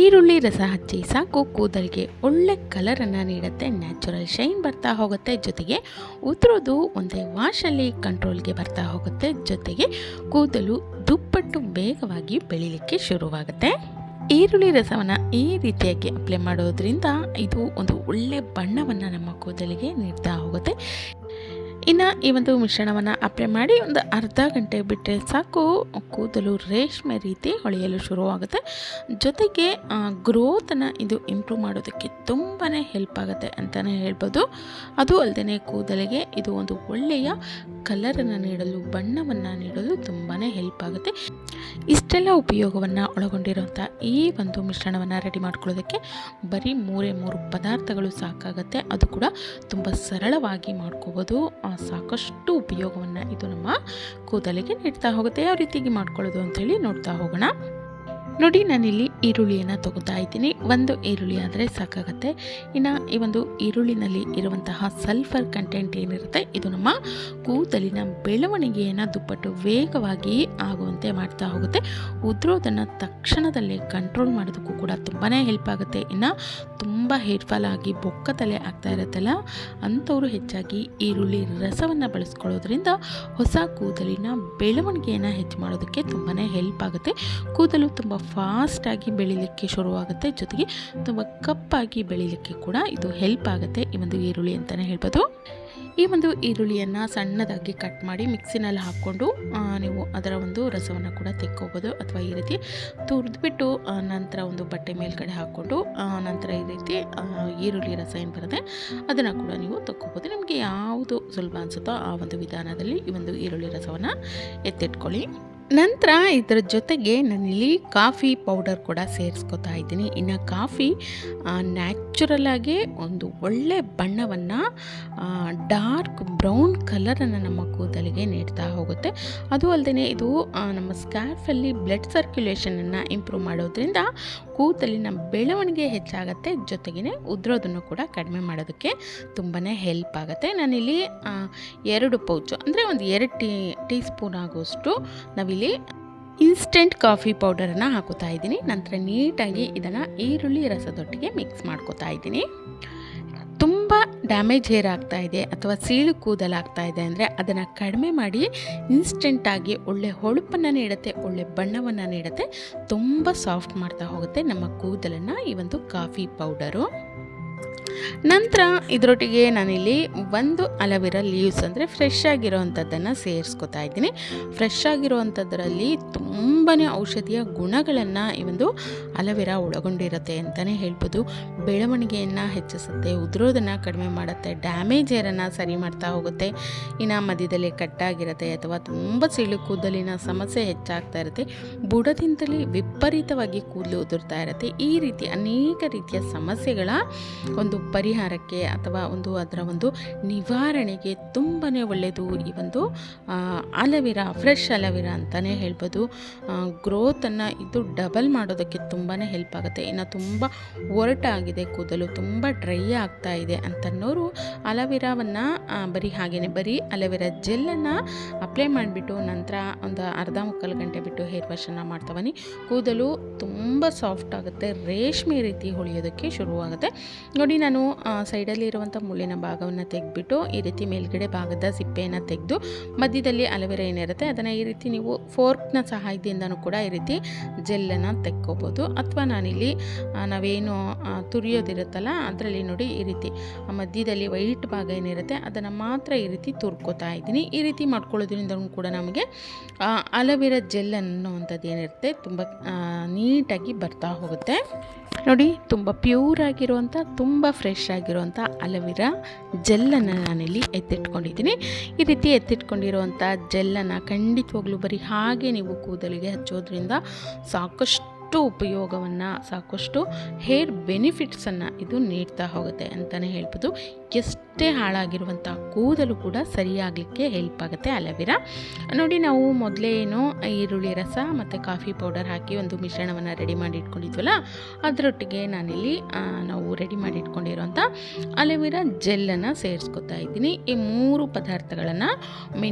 ಈರುಳ್ಳಿ ರಸ ಹಚ್ಚಿ ಸಾಕು, ಕೂದಲಿಗೆ ಒಳ್ಳೆ ಕಲರನ್ನು ನೀಡುತ್ತೆ ನ್ಯಾಚುರಲ್ ಶೈನ್ ಬರ್ತಾ ಹೋಗುತ್ತೆ, ಜೊತೆಗೆ ಉದುರೋದು ಒಂದೇ ವಾಶಲ್ಲಿ ಕಂಟ್ರೋಲ್ಗೆ ಬರ್ತಾ ಹೋಗುತ್ತೆ, ಜೊತೆಗೆ ಕೂದಲು ದುಪ್ಪಟ್ಟು ಬೇಗವಾಗಿ ಬೆಳಿಲಿಕ್ಕೆ ಶುರುವಾಗುತ್ತೆ. ಈರುಳ್ಳಿ ರಸವನ್ನು ಈ ರೀತಿಯಾಗಿ ಅಪ್ಲೈ ಮಾಡೋದ್ರಿಂದ ಇದು ಒಂದು ಒಳ್ಳೆ ಬಣ್ಣವನ್ನು ನಮ್ಮ ಕೂದಲಿಗೆ ನೀಡ್ತಾ ಹೋಗುತ್ತೆ. ಇನ್ನು ಈ ಒಂದು ಮಿಶ್ರಣವನ್ನು ಅಪ್ಲೈ ಮಾಡಿ ಒಂದು ಅರ್ಧ ಗಂಟೆ ಬಿಟ್ಟರೆ ಸಾಕು. ಕೂದಲು ರೇಷ್ಮೆ ರೀತಿ ಹೊಳೆಯಲು ಶುರುವಾಗುತ್ತೆ. ಜೊತೆಗೆ ಗ್ರೋತನ್ನು ಇದು ಇಂಪ್ರೂವ್ ಮಾಡೋದಕ್ಕೆ ತುಂಬಾ ಹೆಲ್ಪ್ ಆಗುತ್ತೆ ಅಂತಲೇ ಹೇಳ್ಬೋದು. ಅದು ಅಲ್ಲದೆ ಕೂದಲಿಗೆ ಇದು ಒಂದು ಒಳ್ಳೆಯ ಕಲರನ್ನು ನೀಡಲು, ಬಣ್ಣವನ್ನು ನೀಡಲು ತುಂಬಾ ಹೆಲ್ಪ್ ಆಗುತ್ತೆ. ಇಷ್ಟೆಲ್ಲ ಉಪಯೋಗವನ್ನು ಒಳಗೊಂಡಿರುವಂಥ ಈ ಒಂದು ಮಿಶ್ರಣವನ್ನು ರೆಡಿ ಮಾಡ್ಕೊಳ್ಳೋದಕ್ಕೆ ಬರೀ ಮೂರೇ ಮೂರು ಪದಾರ್ಥಗಳು ಸಾಕಾಗುತ್ತೆ. ಅದು ಕೂಡ ತುಂಬ ಸರಳವಾಗಿ ಮಾಡ್ಕೋಬೋದು. ಸಾಕಷ್ಟು ಉಪಯೋಗವನ್ನು ಇದು ನಮ್ಮ ಕೂದಲಿಗೆ ನೀಡ್ತಾ ಹೋಗುತ್ತೆ. ಯಾವ ರೀತಿಯಾಗಿ ಮಾಡ್ಕೊಳ್ಳೋದು ಅಂಥೇಳಿ ನೋಡ್ತಾ ಹೋಗೋಣ. ನೋಡಿ, ನಾನಿಲ್ಲಿ ಈರುಳ್ಳಿಯನ್ನು ತಗೋತಾ ಇದ್ದೀನಿ. ಒಂದು ಈರುಳ್ಳಿ ಆದರೆ ಸಾಕಾಗತ್ತೆ. ಇನ್ನು ಈ ಒಂದು ಈರುಳ್ಳಿನಲ್ಲಿ ಇರುವಂತಹ ಸಲ್ಫರ್ ಕಂಟೆಂಟ್ ಏನಿರುತ್ತೆ, ಇದು ನಮ್ಮ ಕೂದಲಿನ ಬೆಳವಣಿಗೆಯನ್ನು ದುಪ್ಪಟ್ಟು ವೇಗವಾಗಿ ಆಗುವಂತೆ ಮಾಡ್ತಾ ಹೋಗುತ್ತೆ. ಉದ್ರೋದನ್ನು ತಕ್ಷಣದಲ್ಲೇ ಕಂಟ್ರೋಲ್ ಮಾಡೋದಕ್ಕೂ ಕೂಡ ತುಂಬಾ ಹೆಲ್ಪ್ ಆಗುತ್ತೆ. ಇನ್ನು ತುಂಬ ಹೇರ್ ಫಾಲ್ ಆಗಿ ಬೊಕ್ಕ ತಲೆ ಆಗ್ತಾ ಇರುತ್ತಲ್ಲ, ಅಂಥವರು ಹೆಚ್ಚಾಗಿ ಈರುಳ್ಳಿ ರಸವನ್ನು ಬಳಸ್ಕೊಳ್ಳೋದ್ರಿಂದ ಹೊಸ ಕೂದಲಿನ ಬೆಳವಣಿಗೆಯನ್ನು ಹೆಚ್ಚು ಮಾಡೋದಕ್ಕೆ ತುಂಬಾ ಹೆಲ್ಪ್ ಆಗುತ್ತೆ. ಕೂದಲು ತುಂಬ ಫಾಸ್ಟಾಗಿ ಬೆಳೀಲಿಕ್ಕೆ ಶುರುವಾಗುತ್ತೆ, ಜೊತೆಗೆ ತುಂಬ ಕಪ್ಪಾಗಿ ಬೆಳೀಲಿಕ್ಕೆ ಕೂಡ ಇದು ಹೆಲ್ಪ್ ಆಗುತ್ತೆ. ಈ ಒಂದು ಈರುಳ್ಳಿ ಅಂತಲೇ ಹೇಳ್ಬೋದು. ಈ ಒಂದು ಈರುಳ್ಳಿಯನ್ನು ಸಣ್ಣದಾಗಿ ಕಟ್ ಮಾಡಿ ಮಿಕ್ಸಿನಲ್ಲಿ ಹಾಕ್ಕೊಂಡು ನೀವು ಅದರ ಒಂದು ರಸವನ್ನು ಕೂಡ ತೆಕ್ಕೋಬೋದು. ಅಥವಾ ಈ ರೀತಿ ತುರಿದ್ಬಿಟ್ಟು ನಂತರ ಒಂದು ಬಟ್ಟೆ ಮೇಲ್ಗಡೆ ಹಾಕ್ಕೊಂಡು ನಂತರ ಈ ರೀತಿ ಈರುಳ್ಳಿ ರಸ ಏನು ಬರುತ್ತೆ, ಅದನ್ನು ಕೂಡ ನೀವು ತಕ್ಕೋಬೋದು. ನಿಮಗೆ ಯಾವುದು ಸುಲಭ ಅನಿಸುತ್ತೋ ಆ ಒಂದು ವಿಧಾನದಲ್ಲಿ ಈ ಒಂದು ಈರುಳ್ಳಿ ರಸವನ್ನು ಎತ್ತಿಟ್ಕೊಳ್ಳಿ. ನಂತರ ಇದರ ಜೊತೆಗೆ ನಾನಿಲ್ಲಿ ಕಾಫಿ ಪೌಡರ್ ಕೂಡ ಸೇರಿಸ್ಕೊತಾ ಇದ್ದೀನಿ. ಇನ್ನು ಕಾಫಿ ನ್ಯಾಚುರಲಾಗಿ ಒಂದು ಒಳ್ಳೆ ಬಣ್ಣವನ್ನು ಡಾರ್ಕ್ ಬ್ರೌನ್ ಕಲರನ್ನು ನಮ್ಮ ಕೂದಲಿಗೆ ನೀಡ್ತಾ ಹೋಗುತ್ತೆ. ಅದು ಅಲ್ಲದೆ ಇದು ನಮ್ಮ ಸ್ಕ್ಯಾಫಲ್ಲಿ ಬ್ಲಡ್ ಸರ್ಕ್ಯುಲೇಷನನ್ನು ಇಂಪ್ರೂವ್ ಮಾಡೋದ್ರಿಂದ ಕೂದಲಿನ ಬೆಳವಣಿಗೆ ಹೆಚ್ಚಾಗುತ್ತೆ. ಜೊತೆಗೇ ಉದ್ರೋದನ್ನು ಕೂಡ ಕಡಿಮೆ ಮಾಡೋದಕ್ಕೆ ತುಂಬಾ ಹೆಲ್ಪ್ ಆಗುತ್ತೆ. ನಾನಿಲ್ಲಿ ಎರಡು ಪೌಚು, ಅಂದರೆ ಒಂದು ಎರಡು ಟೀ ಟೀ ಸ್ಪೂನ್ ಆಗುವಷ್ಟು ನಾವಿಲ್ಲಿ ಇನ್ಸ್ಟೆಂಟ್ ಕಾಫಿ ಪೌಡರನ್ನು ಹಾಕೋತಾ ಇದ್ದೀನಿ. ನಂತರ ನೀಟಾಗಿ ಇದನ್ನು ಈರುಳ್ಳಿ ರಸದೊಟ್ಟಿಗೆ ಮಿಕ್ಸ್ ಮಾಡ್ಕೋತಾ ಇದ್ದೀನಿ. ತುಂಬ ಡ್ಯಾಮೇಜ್ ಹೇರ್ ಆಗ್ತಾ ಇದೆ ಅಥವಾ ಸೀಳು ಕೂದಲಾಗ್ತಾ ಇದೆ ಅಂದರೆ ಅದನ್ನು ಕಡಿಮೆ ಮಾಡಿ ಇನ್ಸ್ಟೆಂಟಾಗಿ ಒಳ್ಳೆ ಹೊಳಪನ್ನು ನೀಡುತ್ತೆ, ಒಳ್ಳೆ ಬಣ್ಣವನ್ನು ನೀಡುತ್ತೆ, ತುಂಬ ಸಾಫ್ಟ್ ಮಾಡ್ತಾ ಹೋಗುತ್ತೆ ನಮ್ಮ ಕೂದಲನ್ನು ಈ ಒಂದು ಕಾಫಿ ಪೌಡರು ನಂತರ ಇದರೊಟ್ಟಿಗೆ ನಾನಿಲ್ಲಿ ಒಂದು ಅಲವಿರ ಲೀವ್ಸ್ ಅಂದರೆ ಫ್ರೆಶ್ ಆಗಿರೋವಂಥದ್ದನ್ನು ಸೇರಿಸ್ಕೊತಾ ಇದ್ದೀನಿ. ಫ್ರೆಶ್ ಆಗಿರೋವಂಥದ್ರಲ್ಲಿ ತುಂಬಾ ಔಷಧಿಯ ಗುಣಗಳನ್ನು ಈ ಒಂದು ಅಲವಿರ ಒಳಗೊಂಡಿರುತ್ತೆ ಅಂತಲೇ ಹೇಳ್ಬೋದು. ಬೆಳವಣಿಗೆಯನ್ನು ಹೆಚ್ಚಿಸುತ್ತೆ, ಉದುರೋದನ್ನು ಕಡಿಮೆ ಮಾಡುತ್ತೆ ಡ್ಯಾಮೇಜ್ ಏರನ್ನು ಸರಿ ಮಾಡ್ತಾ ಹೋಗುತ್ತೆ, ಇನ್ನು ಮಧ್ಯದಲ್ಲಿ ಕಟ್ಟಾಗಿರುತ್ತೆ ಅಥವಾ ತುಂಬ ಸಿಳು ಕೂದಲಿನ ಸಮಸ್ಯೆ ಹೆಚ್ಚಾಗ್ತಾ ಇರುತ್ತೆ, ಬುಡದಿಂದಲೇ ವಿಪರೀತವಾಗಿ ಕೂದಲು ಉದುರ್ತಾ ಇರುತ್ತೆ, ಈ ರೀತಿ ಅನೇಕ ರೀತಿಯ ಸಮಸ್ಯೆಗಳ ಒಂದು ಪರಿಹಾರಕ್ಕೆ ಅಥವಾ ಒಂದು ಅದರ ಒಂದು ನಿವಾರಣೆಗೆ ತುಂಬಾ ಒಳ್ಳೆಯದು ಈ ಒಂದು ಅಲವಿರಾ, ಫ್ರೆಶ್ ಅಲವಿರಾ ಅಂತಲೇ ಹೇಳ್ಬೋದು. ಗ್ರೋತನ್ನು ಇದು ಡಬಲ್ ಮಾಡೋದಕ್ಕೆ ತುಂಬಾ ಹೆಲ್ಪ್ ಆಗುತ್ತೆ. ಇನ್ನು ತುಂಬ ಒರಟಾಗಿದೆ ಕೂದಲು, ತುಂಬ ಡ್ರೈ ಆಗ್ತಾ ಇದೆ ಅಂತನ್ನೋರು ಅಲವಿರಾವನ್ನು ಬರೀ ಹಾಗೆಯೇ ಬರೀ ಅಲವಿರಾ ಜೆಲ್ಲನ್ನು ಅಪ್ಲೈ ಮಾಡಿಬಿಟ್ಟು ನಂತರ ಒಂದು ಅರ್ಧ ಮುಕ್ಕಾಲು ಗಂಟೆ ಬಿಟ್ಟು ಹೇರ್ ವಾಶನ್ನು ಮಾಡ್ತಾ ಬನ್ನಿ ಕೂದಲು ತುಂಬ ಸಾಫ್ಟ್ ಆಗುತ್ತೆ, ರೇಷ್ಮೆ ರೀತಿ ಹೊಳೆಯೋದಕ್ಕೆ ಶುರುವಾಗುತ್ತೆ. ನೋಡಿ ಸೈಡಲ್ಲಿ ಇರುವಂಥ ಮುಳ್ಳಿನ ಭಾಗವನ್ನು ತೆಗೆದ್ಬಿಟ್ಟು, ಈ ರೀತಿ ಮೇಲ್ಗಡೆ ಭಾಗದ ಸಿಪ್ಪೆಯನ್ನು ತೆಗೆದು, ಮಧ್ಯದಲ್ಲಿ ಅಲವೆರಾ ಏನಿರುತ್ತೆ, ಅದನ್ನು ಈ ರೀತಿ ನೀವು ಫೋರ್ಕ್ನ ಸಹಾಯದಿಂದನೂ ಕೂಡ ಈ ರೀತಿ ಜೆಲ್ಲನ್ನು ತೆಕ್ಕೋಬೋದು. ಅಥವಾ ನಾನಿಲ್ಲಿ ನಾವೇನು ತುರಿಯೋದಿರುತ್ತಲ್ಲ, ಅದರಲ್ಲಿ ನೋಡಿ ಈ ರೀತಿ ಮಧ್ಯದಲ್ಲಿ ವೈಟ್ ಭಾಗ ಏನಿರುತ್ತೆ, ಅದನ್ನು ಮಾತ್ರ ಈ ರೀತಿ ತುರ್ಕೋತಾ ಇದ್ದೀನಿ. ಈ ರೀತಿ ಮಾಡ್ಕೊಳ್ಳೋದ್ರಿಂದ ಕೂಡ ನಮಗೆ ಅಲವೆರಾ ಜೆಲ್ ಅನ್ನೋವಂಥದ್ದು ಏನಿರುತ್ತೆ, ತುಂಬ ನೀಟಾಗಿ ಬರ್ತಾ ಹೋಗುತ್ತೆ. ನೋಡಿ, ತುಂಬ ಪ್ಯೂರ್ ಆಗಿರುವಂಥ ತುಂಬ ಫ್ರೆಶ್ ಆಗಿರುವಂಥ ಅಲವಿರಾ ಜೆಲ್ಲನ್ನು ನಾನಿಲ್ಲಿ ಎತ್ತಿಟ್ಕೊಂಡಿದ್ದೀನಿ. ಈ ರೀತಿ ಎತ್ತಿಟ್ಕೊಂಡಿರುವಂಥ ಜೆಲ್ಲನ್ನು ಖಂಡಿತವಾಗ್ಲೂ ಬರೀ ಹಾಗೆ ನೀವು ಕೂದಲಿಗೆ ಹಚ್ಚೋದ್ರಿಂದ ಸಾಕಷ್ಟು ಉಪಯೋಗವನ್ನು, ಸಾಕಷ್ಟು ಹೇರ್ ಬೆನಿಫಿಟ್ಸನ್ನು ಇದು ನೀಡ್ತಾ ಹೋಗುತ್ತೆ ಅಂತಲೇ ಹೇಳ್ಬೋದು. ಎಷ್ಟೇ ಹಾಳಾಗಿರುವಂಥ ಕೂದಲು ಕೂಡ ಸರಿಯಾಗಲಿಕ್ಕೆ ಹೆಲ್ಪ್ ಆಗುತ್ತೆ ಅಲವಿರಾ ನೋಡಿ ನಾವು ಮೊದಲೇ ಏನು ಈರುಳ್ಳಿ ರಸ ಮತ್ತು ಕಾಫಿ ಪೌಡರ್ ಹಾಕಿ ಒಂದು ಮಿಶ್ರಣವನ್ನು ರೆಡಿ ಮಾಡಿ ಇಟ್ಕೊಂಡಿದ್ವಲ್ಲ, ಅದರೊಟ್ಟಿಗೆ ನಾನಿಲ್ಲಿ ನಾವು ರೆಡಿ ಮಾಡಿ ಇಟ್ಕೊಂಡಿರೋಂಥ ಅಲವಿರ ಜೆಲ್ಲನ್ನು ಸೇರಿಸ್ಕೊತಾ ಇದ್ದೀನಿ. ಈ ಮೂರು ಪದಾರ್ಥಗಳನ್ನು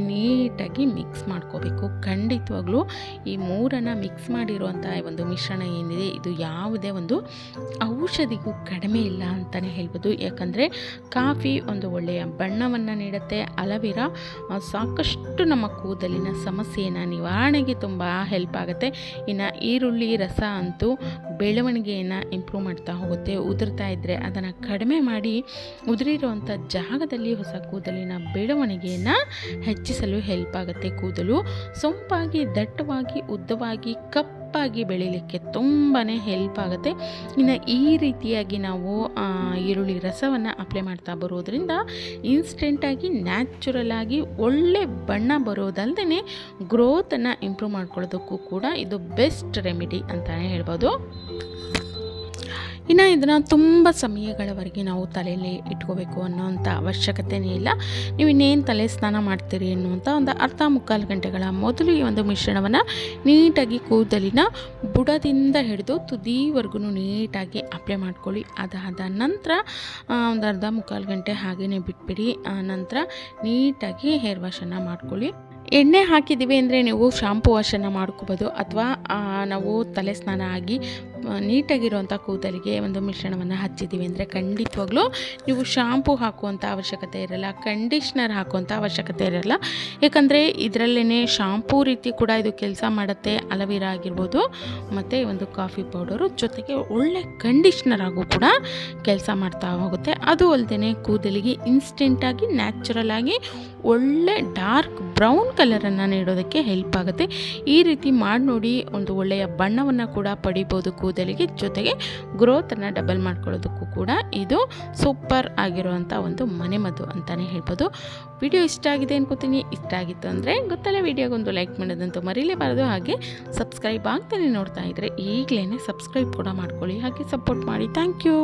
ನೀಟಾಗಿ ಮಿಕ್ಸ್ ಮಾಡ್ಕೋಬೇಕು. ಖಂಡಿತವಾಗ್ಲೂ ಈ ಮೂರನ್ನು ಮಿಕ್ಸ್ ಮಾಡಿರುವಂಥ ಒಂದು ಮಿಶ್ರಣ ಏನಿದೆ, ಇದು ಯಾವುದೇ ಒಂದು ಔಷಧಿಗೂ ಕಡಿಮೆ ಇಲ್ಲ ಅಂತಲೇ ಹೇಳ್ಬೋದು. ಯಾಕಂದರೆ ಕಾಫಿ ಒಂದು ಒಳ್ಳೆಯ ಬಣ್ಣವನ್ನು ನೀಡುತ್ತೆ. ಅಲವಿರ ಸಾಕಷ್ಟು ನಮ್ಮ ಕೂದಲಿನ ಸಮಸ್ಯೆಯನ್ನು ನಿವಾರಣೆಗೆ ತುಂಬ ಹೆಲ್ಪ್ ಆಗುತ್ತೆ. ಇನ್ನು ಈರುಳ್ಳಿ, ರಸ ಅಂತೂ ಬೆಳವಣಿಗೆಯನ್ನು ಇಂಪ್ರೂವ್ ಮಾಡ್ತಾ ಹೋಗುತ್ತೆ. ಉದುರ್ತಾ ಇದ್ದರೆ ಅದನ್ನು ಕಡಿಮೆ ಮಾಡಿ ಉದುರಿರುವಂಥ ಜಾಗದಲ್ಲಿ ಹೊಸ ಕೂದಲಿನ ಬೆಳವಣಿಗೆಯನ್ನು ಹೆಚ್ಚಿಸಲು ಹೆಲ್ಪ್ ಆಗುತ್ತೆ ಕೂದಲು. ಸೊಂಪಾಗಿ, ದಟ್ಟವಾಗಿ, ಉದ್ದವಾಗಿ ಕಪ್ಪಾಗಿ ಬೆಳೀಲಿಕ್ಕೆ ತುಂಬಾ ಹೆಲ್ಪ್ ಆಗುತ್ತೆ. ಇನ್ನು ಈ ರೀತಿಯಾಗಿ ನಾವು ಈರುಳ್ಳಿ ರಸವನ್ನು ಅಪ್ಲೈ ಮಾಡ್ತಾ ಬರೋದ್ರಿಂದ ಇನ್ಸ್ಟೆಂಟಾಗಿ ನ್ಯಾಚುರಲ್ ಆಗಿ ಒಳ್ಳೆ ಬಣ್ಣ ಬರೋದಲ್ಲದೆ ಗ್ರೋತನ್ನು ಇಂಪ್ರೂವ್ ಮಾಡ್ಕೊಳ್ಳೋದಕ್ಕೂ ಕೂಡ ಇದು ಬೆಸ್ಟ್ ರೆಮಿಡಿ ಅಂತಲೇ ಹೇಳ್ಬೋದು. ಇನ್ನು ಇದನ್ನು ತುಂಬ ಸಮಯಗಳವರೆಗೆ ನಾವು ತಲೆಯಲ್ಲಿ ಇಟ್ಕೋಬೇಕು ಅನ್ನೋಂಥ ಅವಶ್ಯಕತೆಯೇ ಇಲ್ಲ. ನೀವು ಇನ್ನೇನು ತಲೆ ಸ್ನಾನ ಮಾಡ್ತೀರಿ ಅನ್ನುವಂಥ ಒಂದು ಅರ್ಧ ಮುಕ್ಕಾಲು ಗಂಟೆಗಳ ಮೊದಲು ಈ ಒಂದು ಮಿಶ್ರಣವನ್ನು ನೀಟಾಗಿ ಕೂದಲಿನ ಬುಡದಿಂದ ಹಿಡಿದು ತುದಿವರೆಗೂ ನೀಟಾಗಿ ಅಪ್ಲೈ ಮಾಡ್ಕೊಳ್ಳಿ. ಅದಾದ ನಂತರ ಒಂದು ಅರ್ಧ ಮುಕ್ಕಾಲು ಗಂಟೆ ಹಾಗೆಯೇ ಬಿಟ್ಬಿಡಿ. ಆ, ನಂತರ ನೀಟಾಗಿ ಹೇರ್ ವಾಶನ್ನು ಮಾಡ್ಕೊಳ್ಳಿ. ಎಣ್ಣೆ ಹಾಕಿದ್ದೀವಿ ಅಂದರೆ ನೀವು ಶಾಂಪು ವಾಶನ್ನು ಮಾಡ್ಕೋಬೋದು. ಅಥವಾ ನಾವು ತಲೆ ಸ್ನಾನ ಆಗಿ ನೀಟಾಗಿರುವಂಥ ಕೂದಲಿಗೆ ಒಂದು ಮಿಶ್ರಣವನ್ನು ಹಚ್ಚಿದ್ದೀವಿ ಅಂದರೆ ಖಂಡಿತವಾಗ್ಲೂ ನೀವು ಶಾಂಪು ಹಾಕುವಂಥ ಅವಶ್ಯಕತೆ ಇರಲ್ಲ ಕಂಡೀಷ್ನರ್ ಹಾಕುವಂಥ ಅವಶ್ಯಕತೆ ಇರಲ್ಲ. ಯಾಕಂದರೆ ಇದರಲ್ಲೇ ಶಾಂಪೂ ರೀತಿ ಕೂಡ ಇದು ಕೆಲಸ ಮಾಡುತ್ತೆ ಅಲವೀರ ಆಗಿರ್ಬೋದು, ಮತ್ತು ಒಂದು ಕಾಫಿ ಪೌಡರು ಜೊತೆಗೆ ಒಳ್ಳೆ ಕಂಡೀಷ್ನರ್ ಆಗು ಕೂಡ ಕೆಲಸ ಮಾಡ್ತಾ ಹೋಗುತ್ತೆ. ಅದು ಅಲ್ಲದೆ ಕೂದಲಿಗೆ ಇನ್ಸ್ಟೆಂಟಾಗಿ ನ್ಯಾಚುರಲ್ ಆಗಿ ಒಳ್ಳೆ ಡಾರ್ಕ್ ಬ್ರೌನ್ ಕಲರನ್ನು ನೀಡೋದಕ್ಕೆ ಹೆಲ್ಪ್ ಆಗುತ್ತೆ. ಈ ರೀತಿ ಮಾಡಿ ನೋಡಿ ಒಂದು ಒಳ್ಳೆಯ ಬಣ್ಣವನ್ನು ಕೂಡ ಪಡಿಬೋದು ಕೂದಲಿಗೆ ಜೊತೆಗೆ ಗ್ರೋತನ್ನು ಡಬಲ್ ಮಾಡ್ಕೊಳ್ಳೋದಕ್ಕೂ ಕೂಡ ಇದು ಸೂಪರ್ ಆಗಿರುವಂಥ ಒಂದು ಮನೆಮದ್ದು ಅಂತಲೇ ಹೇಳ್ಬೋದು. ವಿಡಿಯೋ ಇಷ್ಟ ಆಗಿದೆ ಅನ್ಕೋತೀನಿ. ಇಷ್ಟ ಆಗಿತ್ತು ಅಂದರೆ ಗೊತ್ತಲ್ಲ ವಿಡಿಯೋಗೊಂದು ಲೈಕ್ ಮಾಡೋದಂತೂ ಮರೀಲೇಬಾರದು. ಹಾಗೆ ಸಬ್ಸ್ಕ್ರೈಬ್ ಆಗ್ತಾನೆ ನೋಡ್ತಾ ಇದ್ದರೆ ಈಗಲೇ ಸಬ್ಸ್ಕ್ರೈಬ್ ಕೂಡ ಮಾಡ್ಕೊಳ್ಳಿ. ಹಾಗೆ ಸಪೋರ್ಟ್ ಮಾಡಿ. Thank you